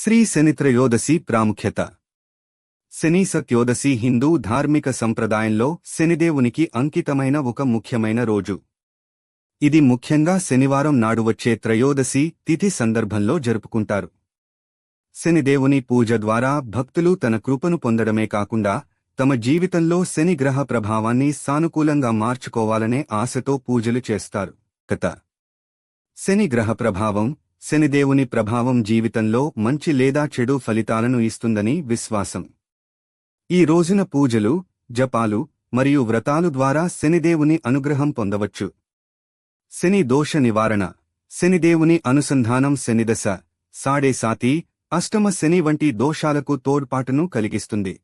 శ్రీ శనిత్రయోదశి ప్రాముఖ్యత. శని సత్యోదశి హిందూ ధార్మిక సంప్రదాయంలో శనిదేవునికి అంకితమైన ఒక ముఖ్యమైన రోజు. ఇది ముఖ్యంగా శనివారం నాడు వచ్చే త్రయోదశి తిథి సందర్భంలో జరుపుకుంటారు. శనిదేవుని పూజ ద్వారా భక్తులు తన కృపను పొందడమే కాకుండా తమ జీవితంలో శని గ్రహ ప్రభావాన్ని సానుకూలంగా మార్చుకోవాలనే ఆశతో పూజలు చేస్తారు. కథ. శని గ్రహ ప్రభావం శనిదేవుని ప్రభావం జీవితంలో మంచి లేదా చెడు ఫలితాలను ఇస్తుందని విశ్వాసం. ఈ రోజున పూజలు జపాలు మరియు వ్రతాలు ద్వారా శనిదేవుని అనుగ్రహం పొందవచ్చు. శని దోష నివారణ శనిదేవుని అనుసంధానం శనిదశ సాడే సాతి అష్టమ శని వంటి దోషాలకు తోడ్పాటును కలిగిస్తుంది.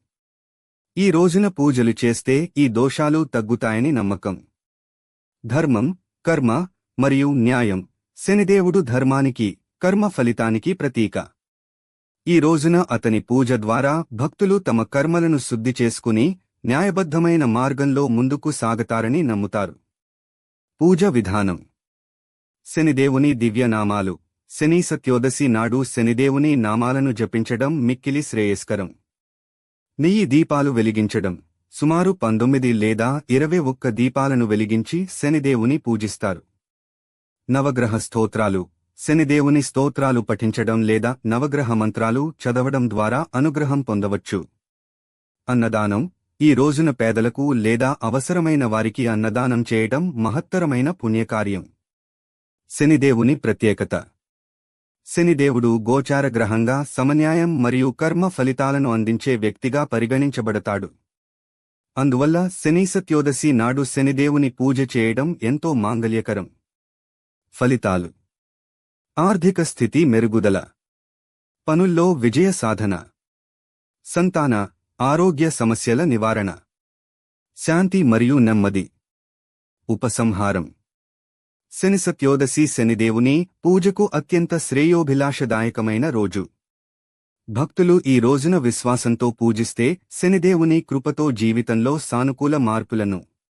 ఈ రోజున పూజలు చేస్తే ఈ దోషాలు తగ్గుతాయని నమ్మకం. ధర్మం కర్మ మరియు న్యాయం. శనిదేవుడు ధర్మానికి కర్మ ఫలితానికి ప్రతీక. ఈ రోజున అతని పూజ ద్వారా భక్తులు తమ కర్మలను శుద్ధి చేసుకుని న్యాయబద్ధమైన మార్గంలో ముందుకు సాగతారని నమ్ముతారు. పూజ విధానం. శనిదేవుని దివ్యనామాలు. శని సత్యోదశి నాడు శనిదేవుని నామాలను జపించడం మిక్కిలి శ్రేయస్కరం. నెయ్యి దీపాలు వెలిగించడం. సుమారు పంతొమ్మిది లేదా ఇరవై ఒక్క దీపాలను వెలిగించి శనిదేవుని పూజిస్తారు. నవగ్రహ స్తోత్రాలు శనిదేవుని స్తోత్రాలు పఠించడం లేదా నవగ్రహ మంత్రాలు చదవడం ద్వారా అనుగ్రహం పొందవచ్చు. అన్నదానం. ఈ రోజున పేదలకు లేదా అవసరమైన వారికి అన్నదానం చేయడం మహత్తరమైన పుణ్యకార్యం. శనిదేవుని ప్రత్యేకత. శనిదేవుడు గోచార గ్రహంగా సమన్యాయం మరియు కర్మ ఫలితాలను అందించే వ్యక్తిగా పరిగణించబడతాడు. అందువల్ల శని సత్యోదశి నాడు శనిదేవుని పూజ చేయడం ఎంతో మాంగల్యకరం ఫలితాలు. ఆర్థిక స్థితి మెరుగుదల. పనుల్లో విజయ సాధన. సంతాన ఆరోగ్య సమస్యల నివారణ. శాంతి మరియు నెమ్మది. ఉపసంహారం. శని సత్యోదశి శనిదేవుని పూజకు అత్యంత శ్రేయోభిలాషదాయకమైన రోజు. భక్తులు ఈ రోజున విశ్వాసంతో పూజిస్తే శనిదేవుని కృపతో జీవితంలో సానుకూల మార్పులను